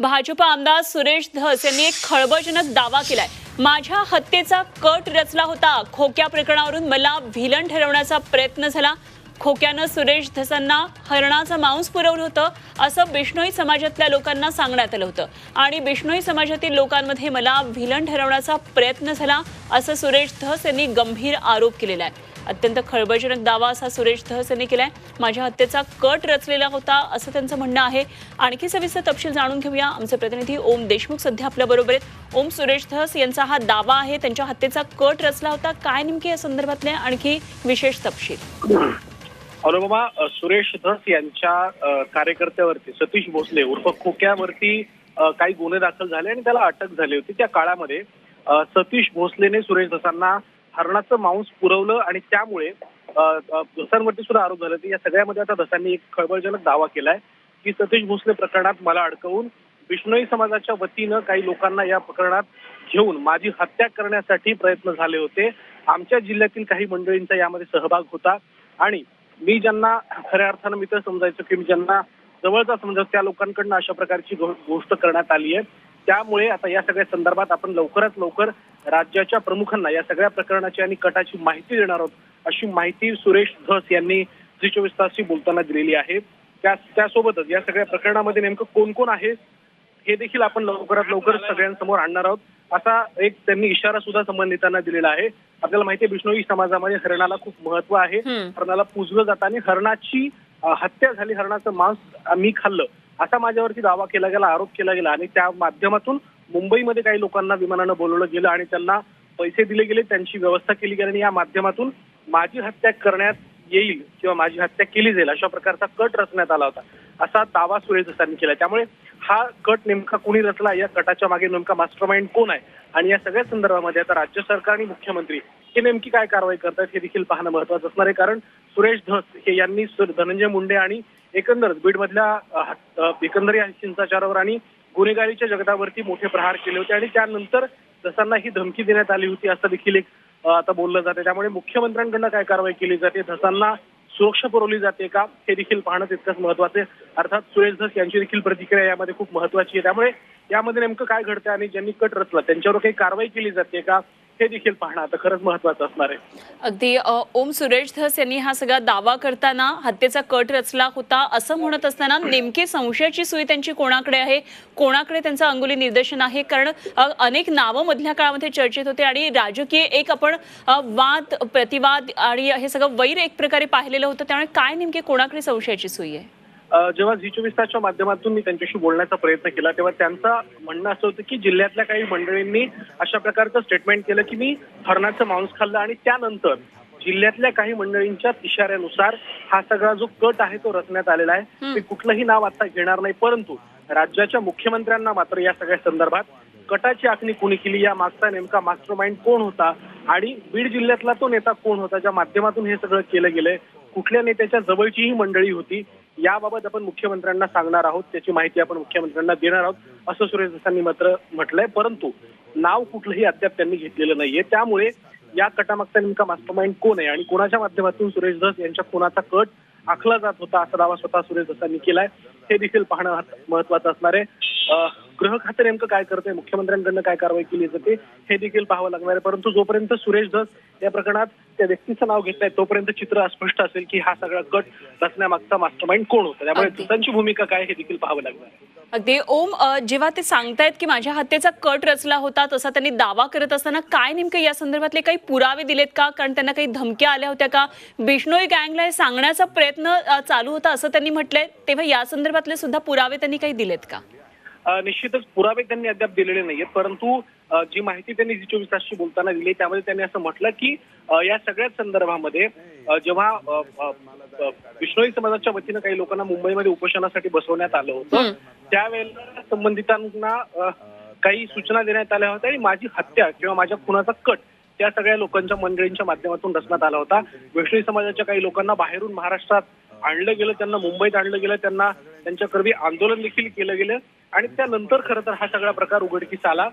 भाजप आमदार सुरेश धस यांनी एक खळबळजनक दावा केलाय. माझ्या हत्येचा कट रचला होता. खोक्या प्रकरणावरून मला व्हिलन ठरवण्याचा प्रयत्न झाला. खोक्यानं सुरेश धसांना हरणाचं मांस पुरवलं होतं असं बिष्णोई समाजातल्या लोकांना सांगण्यात आलं होतं. आणि बिष्णोई समाजातील लोकांमध्ये मला व्हिलन ठरवण्याचा प्रयत्न झाला असं सुरेश धस यांनी गंभीर आरोप केलेला आहे. अत्यंत खळबळजनक दावा असा सुरेश धस यांनी केलाय. माझ्या हत्येचा कट रचलेला होता असं त्यांचं म्हणणं आहे. आणखी सविस्तर तपशील जाणून घेऊया. आमचे प्रतिनिधी ओम देशमुख सध्या आपल्या बरोबर आहेत. ओम सुरेश धस यांचा हा दावा आहे. त्यांच्या हत्येचा कट रचला होता. काय नेमकी या संदर्भातले आणखी विशेष तपशील? अनुपमा सुरेश धस यांच्या कार्यकर्त्यावरती सतीश भोसले उर्फ खोक्यावरती काही गुन्हे दाखल झाले आणि त्याला अटक झाली होती. त्या काळामध्ये सतीश भोसलेने सुरेश धसांना हरणाचं मांस पुरवलं आणि त्यामुळे धसांवरती सुद्धा आरोप झाले. या सगळ्यामध्ये आता धसांनी एक खळबळजनक दावा केलाय की सतीश भोसले प्रकरणात मला अडकवून बिष्णोई समाजाच्या वतीनं काही लोकांना या प्रकरणात घेऊन माझी हत्या करण्यासाठी प्रयत्न झाले होते. आमच्या जिल्ह्यातील काही मंडळींचा यामध्ये सहभाग होता आणि मी ज्यांना खऱ्या अर्थानं मित्र समजायचो की मी ज्यांना जवळचा समजा त्या लोकांकडनं अशा प्रकारची गो- गोष्ट करण्यात आली आहे. त्यामुळे आता या सगळ्या संदर्भात आपण लवकरात लवकर राज्याच्या प्रमुखांना या सगळ्या प्रकरणाची आणि कटाची माहिती देणार आहोत अशी माहिती सुरेश धस यांनी झी चोवीस तासशी बोलताना दिलेली आहे. त्या त्यासोबतच या सगळ्या प्रकरणामध्ये नेमकं कोण कोण आहे हे देखील आपण लवकरात लवकर सगळ्यांसमोर आणणार आहोत. असा एक त्यांनी इशारा सुद्धा संबंधितांना दिलेला आहे. आपल्याला माहिती आहे बिष्णोई समाजामध्ये हरणाला खूप महत्त्व आहे. हरणाला पूजलं जातं आणि हरणाची हत्या झाली हरणाचं मांस मी खाल्लं असा माझ्यावरती दावा केला गेला आरोप केला गेला आणि त्या माध्यमातून मुंबईमध्ये काही लोकांना विमानानं बोलवलं गेलं आणि त्यांना पैसे दिले गेले त्यांची व्यवस्था केली गेली आणि या माध्यमातून माझी हत्या करण्यात येईल किंवा माझी हत्या केली जाईल अशा प्रकारचा कट रचण्यात आला होता. असा दावा सुरेश धसांनी केला. त्यामुळे हा कट नेमका कुणी रचला? या कटाच्या मागे नेमका मास्टरमाइंड कोण आहे? आणि या सगळ्या संदर्भामध्ये आता राज्य सरकार आणि मुख्यमंत्री हे नेमकी काय कारवाई करतात हे देखील पाहणं महत्वाचं असणार आहे. कारण सुरेश धस हे यांनी धनंजय मुंडे आणि एकंदरच बीडमधल्या अ, एकंदर या हिंसाचारावर आणि गुन्हेगारीच्या जगदावरती मोठे प्रहार केले होते आणि त्यानंतर धसांना ही धमकी देण्यात आली होती असं देखील एक आता बोललं जाते त्यामुळे मुख्यमंत्र्यांकडनं काय कारवाई केली जाते? धसांना सुरक्षा पुरवली जाते का? हे देखील पाहणं तितकंच महत्वाचं आहे. अर्थात सुरेश धस यांची देखील प्रतिक्रिया यामध्ये खूप महत्वाची आहे. त्यामुळे यामध्ये नेमकं काय घडतं आणि ज्यांनी कट रचला त्यांच्यावर काही कारवाई केली जाते का? हे देखील पाहणं आता खरंच महत्वाचं असणार आहे. अगदी ओम सुरेश धस यांनी हा सगळा दावा करताना हत्येचा कट रचला होता असं म्हणत असताना नेमकी संशयाची सुई त्यांची कोणाकडे आहे? कोणाकडे त्यांचं अंगुली निदर्शन आहे? कारण अनेक नावं मधल्या काळामध्ये चर्चेत होते आणि राजकीय एक आपण वाद प्रतिवाद आणि हे सगळं वैर एक प्रकारे पाहिलेलं होतं. त्यामुळे काय नेमके कोणाकडे संशयाची सुई आहे? जेव्हा झी चोवीस तासच्या माध्यमातून मी त्यांच्याशी बोलण्याचा प्रयत्न केला तेव्हा त्यांचं म्हणणं असं होतं की जिल्ह्यातल्या काही मंडळींनी अशा प्रकारचं स्टेटमेंट केलं की मी हरणाचं मांस खाल्लं आणि त्यानंतर जिल्ह्यातल्या काही मंडळींच्या इशाऱ्यानुसार हा सगळा जो कट आहे तो रचण्यात आलेला आहे. ते कुठलंही नाव आता घेणार नाही परंतु राज्याच्या मुख्यमंत्र्यांना मात्र या सगळ्या संदर्भात कटाची आखणी कोणी केली या मागचा नेमका मास्टर माइंड कोण होता आणि बीड जिल्ह्यातला तो नेता कोण होता ज्या माध्यमातून हे सगळं केलं गेलंय कुठल्या नेत्याच्या जवळचीही मंडळी होती याबाबत आपण मुख्यमंत्र्यांना सांगणार आहोत त्याची माहिती आपण मुख्यमंत्र्यांना देणार आहोत असं सुरेश दसांनी मात्र म्हटलंय. परंतु नाव कुठलंही अद्याप त्यांनी घेतलेलं नाहीये. त्यामुळे या कटामागचा नेमका मास्टरमाइंड कोण आहे? आणि कोणाच्या माध्यमातून सुरेश धस यांच्या कोणाचा कट आखला जात होता असा दावा स्वतः सुरेश धसांनी केलाय हे देखील पाहणं महत्वाचं असणार आहे. अं, गृह खातं नेमकं काय करतंय? मुख्यमंत्र्यांकडनं काय कारवाई केली जाते हे देखील पाहावं लागणार आहे. परंतु जोपर्यंत सुरेश धस या प्रकरणात त्या व्यक्तीचं नाव घेत नाही तोपर्यंत चित्र अस्पष्ट असेल की हा सगळा कट रचण्यामागचा मास्टरमाइंड कोण होता? त्यामुळे. धसांची भूमिका काय हे देखील पाहावं लागणार आहे. अगदी. ओम जेव्हा ते सांगतायत की माझ्या हत्येचा कट रचला होता तसा त्यांनी दावा करत असताना काय नेमकं या संदर्भातले काही पुरावे दिलेत का? कारण त्यांना काही धमक्या आल्या होत्या का? बिष्णोई गँगला हे सांगण्याचा प्रयत्न चालू होता असं त्यांनी म्हटलंय. तेव्हा या संदर्भातले सुद्धा पुरावे त्यांनी काही दिलेत का? निश्चितच पुरावे त्यांनी अद्याप दिलेले नाहीयेत परंतु जी माहिती त्यांनी जी चोवीस तासशी बोलताना दिली त्यामध्ये त्यांनी असं म्हटलं की या सगळ्याच संदर्भामध्ये जेव्हा विष्णोई समाजाच्या वतीनं काही लोकांना मुंबईमध्ये उपोषणासाठी बसवण्यात आलं होतं. त्यावेळेला संबंधितांना काही सूचना देण्यात आल्या होत्या आणि माझी हत्या किंवा माझ्या खुनाचा कट त्या सगळ्या लोकांच्या मंडळींच्या माध्यमातून रचण्यात आला होता वैष्णवी समाजाच्या काही लोकांना बाहेरून महाराष्ट्रात आणलं गेलं त्यांना मुंबईत आणलं गेलं त्यांना त्यांच्या कर्वी आंदोलन देखील केलं गेलं. आणि त्यानंतर खरं तर हा सगळा प्रकार उघडकीस आला.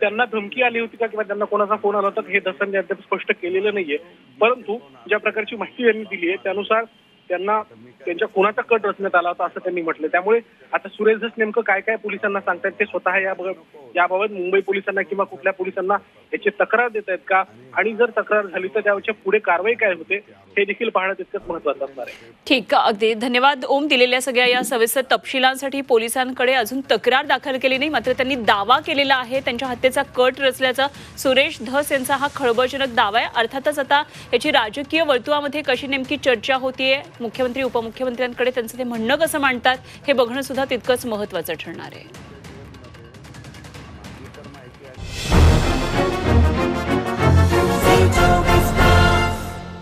त्यांना धमकी आली होती का किंवा त्यांना कोणाचा फोन आला होता हे दसन अद्याप स्पष्ट केलेलं नाहीये. परंतु ज्या प्रकारची माहिती त्यांनी दिली आहे त्यानुसार त्यांना त्यांच्या खुनाचा कट रचण्यात आला होता असं त्यांनी म्हटलं. त्यामुळे आता सुरेश धस नेमकं काय काय पोलिसांना सांगतायत ते स्वतः याबाबत याबाबत मुंबई पोलिसांना किंवा कुठल्या पोलिसांना याची तक्रार देत आहेत का? आणि जर तक्रार झाली तर त्यावरच्या पुढे कारवाई काय होते हे देखील पाहणं तितकंच महत्वाचं असणार आहे. ठीक अगदी. धन्यवाद ओम दिलेल्या सगळ्या या सविस्तर तपशिलांसाठी. पोलिसांकडे अजून तक्रार दाखल केली नाही मात्र त्यांनी दावा केलेला आहे. त्यांच्या हत्येचा कट रचल्याचा सुरेश धस यांचा हा खळबळजनक दावा आहे. अर्थातच आता याची राजकीय वर्तुळामध्ये कशी नेमकी चर्चा होतीये मुख्यमंत्री उपमुख्यमंत्र्यांकडे त्यांचं ते म्हणणं कसं मांडतात हे बघणं सुद्धा तितकंच महत्वाचं ठरणार आहे.